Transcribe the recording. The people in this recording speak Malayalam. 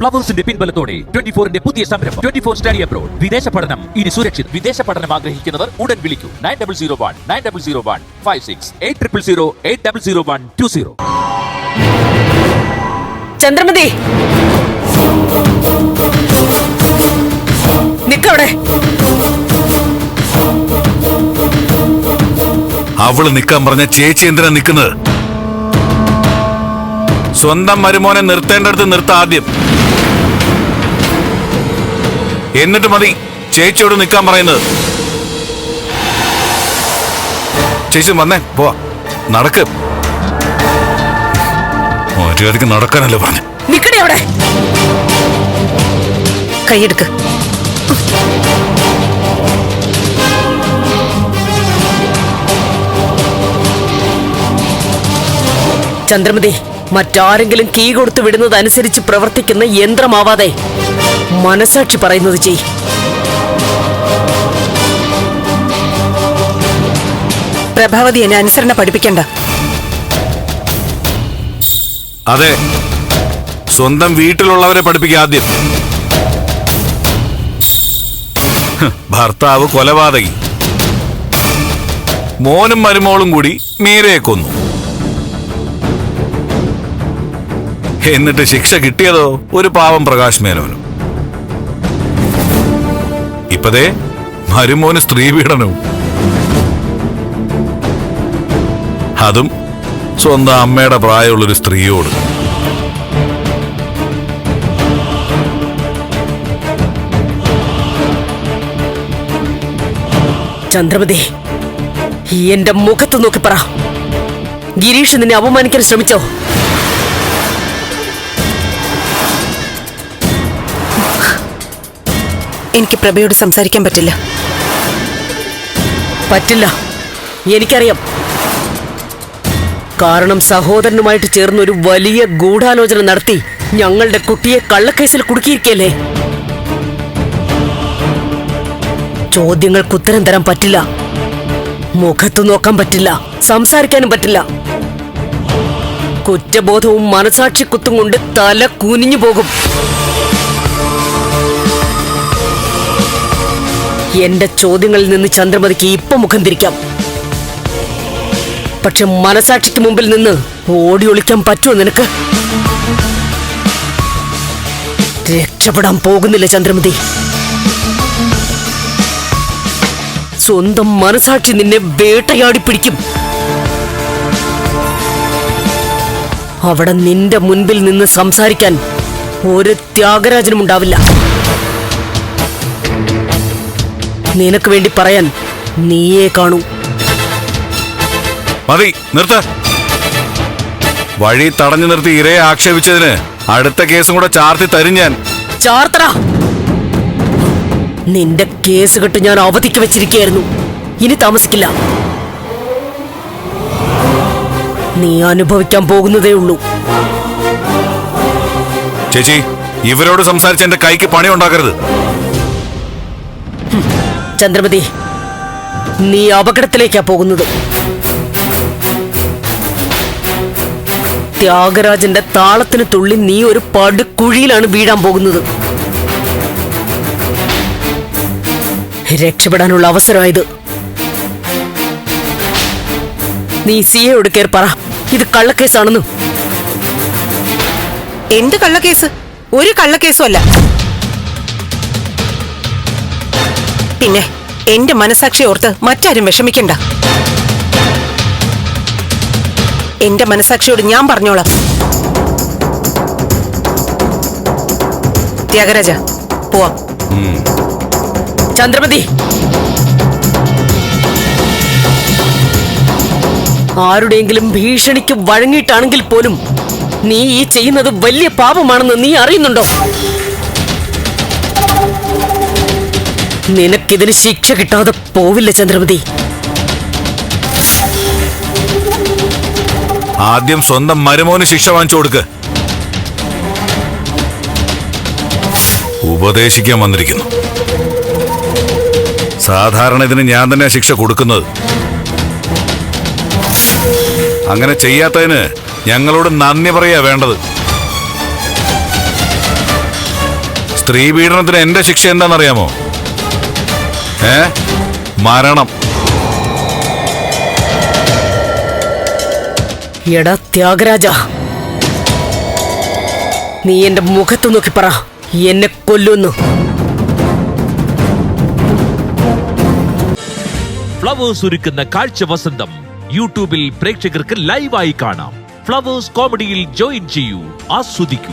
പ്ലവേഴ്സിന്റെ പിൻബലത്തോടെ ട്വന്റി ഫോറിന്റെ പുതിയ സംരംഭം. Twenty four study abroad. വിദേശ പഠനം. ഇനി സുരക്ഷിത്. വിദേശ പഠനം ആഗ്രഹിക്കുന്നവർ ഉടൻ വിളിക്കൂ. Nine double zero one nine double zero one five six eight triple zero eight double zero one two zero. Chandramathi! നിക്കവിടെ? അവൾ നിക്കാൻ പറഞ്ഞ ചേച്ചി എന്തിനാ നിക്കുന്നത്? സ്വന്തം മരുമോനെ നിർത്തേണ്ടടുത്ത് നിർത്ത ആദ്യം. എന്നിട്ട് മതി. ചേച്ചിയോട് നിൽക്കാൻ പറയുന്നത്. ചേച്ചി വന്നേ പോവാ. നടക്ക്. മര്യാദയ്ക്ക് നടക്കാനല്ലേ പറഞ്ഞു. നിക്കടെ അവിടെ. കൈയെടുക്ക്. ചന്ദ്രമതി മറ്റാരെങ്കിലും കീ കൊടുത്തു വിടുന്നതനുസരിച്ച് പ്രവർത്തിക്കുന്ന യന്ത്രമാവാതെ. മനസാക്ഷി പറയുന്നത് ചെയ്. പ്രഭാവതി എന്നെ അനുസരണ പഠിപ്പിക്കണ്ട. അതെ. സ്വന്തം വീട്ടിലുള്ളവരെ പഠിപ്പിക്കുക ആദ്യം. ഭർത്താവ് കൊലപാതകി. മോനും മരുമോളും കൂടി മീരയെ കൊന്നു. എന്നിട്ട് ശിക്ഷ കിട്ടിയതോ ഒരു പാവം പ്രകാശ് മേനോനും. ഇപ്പതേ മരുമോന് സ്ത്രീപീഡനവും അതും സ്വന്തം അമ്മയുടെ പ്രായമുള്ളൊരു സ്ത്രീയോട്. ചന്ദ്രമതി എന്റെ മുഖത്ത് നോക്കി പറ. ഗിരീഷ് നിന്നെ അപമാനിക്കാൻ ശ്രമിച്ചോ? എനിക്ക് പ്രഭയോട് സംസാരിക്കാൻ പറ്റില്ല. പറ്റില്ല. എനിക്കറിയാം. കാരണം സഹോദരനുമായിട്ട് ചേർന്ന് ഒരു വലിയ ഗൂഢാലോചന നടത്തി ഞങ്ങളുടെ കുട്ടിയെ കള്ളക്കേസിൽ കുടുക്കിയിരിക്കല്ലേ ചോദ്യങ്ങൾക്ക് ഉത്തരം തരാൻ പറ്റില്ല. മുഖത്ത് നോക്കാൻ പറ്റില്ല. സംസാരിക്കാനും പറ്റില്ല. കുറ്റബോധവും മനസാക്ഷി കുത്തും കൊണ്ട് തല കുനിഞ്ഞു പോകും. എന്റെ ചോദ്യങ്ങളിൽ നിന്ന് ചന്ദ്രമതിക്ക് ഇപ്പൊ മുഖം തിരിക്കാം. പക്ഷെ മനസാക്ഷിക്ക് മുമ്പിൽ നിന്ന് ഓടി ഒളിക്കാൻ പറ്റുമോ നിനക്ക്? രക്ഷപ്പെടാൻ പോകുന്നില്ല ചന്ദ്രമതി. സ്വന്തം മനസാക്ഷി നിന്നെ വേട്ടയാടി പിടിക്കും. അവിടെ നിന്റെ മുൻപിൽ നിന്ന് സംസാരിക്കാൻ ഒരു ത്യാഗരാജനും ഉണ്ടാവില്ല നിനക്ക് വേണ്ടി പറയാൻ നീയേ കാണൂ. മതി നിർത്ത. വഴി തടഞ്ഞു നിർത്തി ഇരയെ ആക്ഷേപിച്ചതിന് അടുത്ത കേസും കൂടെ ചാർത്തി തരും ഞാൻ. ചാർത്തറ നിന്റെ കേസ് കെട്ട് ഞാൻ അവധിക്ക് വെച്ചിരിക്കുകയായിരുന്നു. ഇനി താമസിക്കില്ല. നീ അനുഭവിക്കാൻ പോകുന്നതേ ഉള്ളൂ. ചേച്ചി ഇവരോട് സംസാരിച്ച് എന്റെ കൈക്ക് പണി ഉണ്ടാക്കരുത് ചന്ദ്രമതി നീ അപകടത്തിലേക്കാ പോകുന്നത്. ത്യാഗരാജന്റെ താളത്തിന് തുള്ളി നീ ഒരു പടുക്കുഴിയിലാണ് വീഴാൻ പോകുന്നത്. രക്ഷപ്പെടാനുള്ള അവസരമായത്. നീ സിയോട് കയറി പറ ഇത് കള്ളക്കേസാണെന്നും. എന്ത് കള്ളക്കേസ്? ഒരു കള്ളക്കേസും അല്ല. പിന്നെ എന്റെ മനസാക്ഷി ഓർത്ത് മറ്റാരും വിഷമിക്കണ്ട. എന്റെ മനസാക്ഷിയോട് ഞാൻ പറഞ്ഞോളാം. ത്യാഗരാജ പോവാം. ചന്ദ്രമതി. ആരുടെയെങ്കിലും ഭീഷണിക്ക് വഴങ്ങിയിട്ടാണെങ്കിൽ പോലും നീ ഈ ചെയ്യുന്നത് വലിയ പാപമാണെന്ന് നീ അറിയുന്നുണ്ടോ? നിനക്കിതിന് ശിക്ഷ കിട്ടാതെ പോവില്ല ചന്ദ്രമതി. ആദ്യം സ്വന്തം മരുമോന് ശിക്ഷ വാങ്ങിച്ചു കൊടുക്ക്. ഉപദേശിക്കാൻ വന്നിരിക്കുന്നു. സാധാരണ ഇതിന് ഞാൻ തന്നെ ശിക്ഷ കൊടുക്കുന്നത്. അങ്ങനെ ചെയ്യാത്തതിന് ഞങ്ങളോട് നന്ദി പറയാ വേണ്ടത്. സ്ത്രീ പീഡനത്തിന് എന്റെ ശിക്ഷ എന്താണെന്നറിയാമോ? ഏ? മരണം. എടാ ത്യാഗരാജ. നീ എന്റെ മുഖത്ത് നോക്കി പറ. എന്നെ കൊല്ലുന്നു. ഫ്ലവേഴ്സ് ഒരുക്കുന്ന കാഴ്ച വസന്തം യൂട്യൂബിൽ പ്രേക്ഷകർക്ക് ലൈവായി കാണാം. ഫ്ലവേഴ്സ് കോമഡിയിൽ ജോയിൻ ചെയ്യൂ. ആസ്വദിക്കൂ.